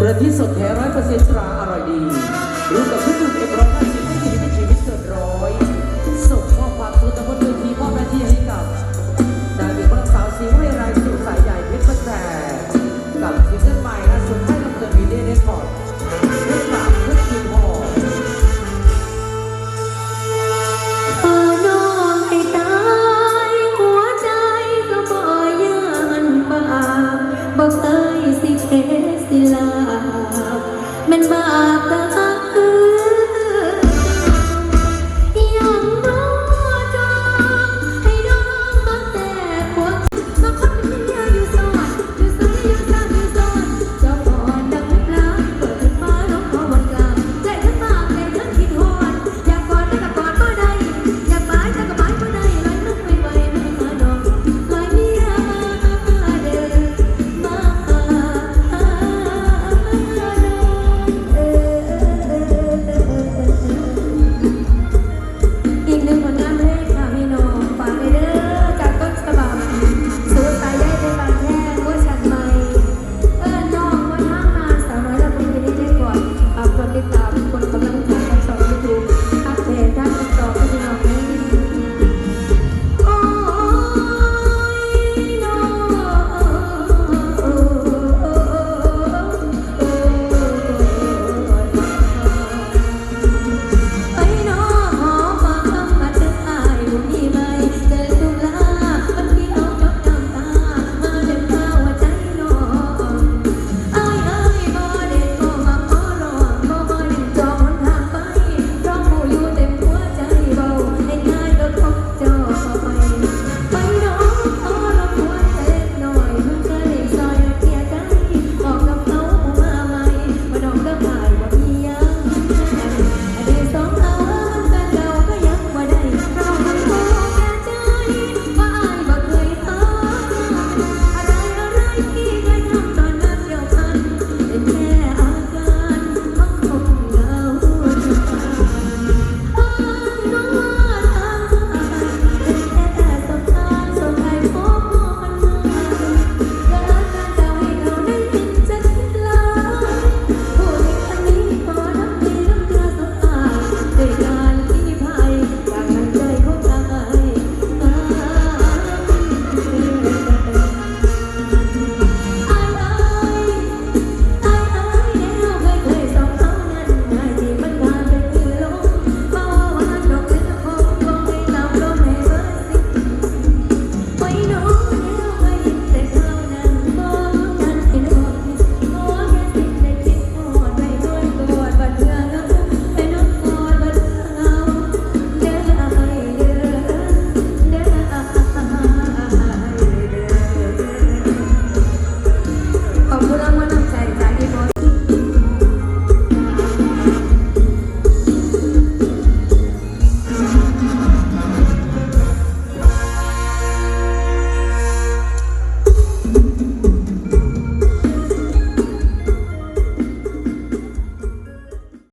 กระทิสดแท้ร้อยเปอร์เซ็นต์ตราอร่อยดีรู้กับทุก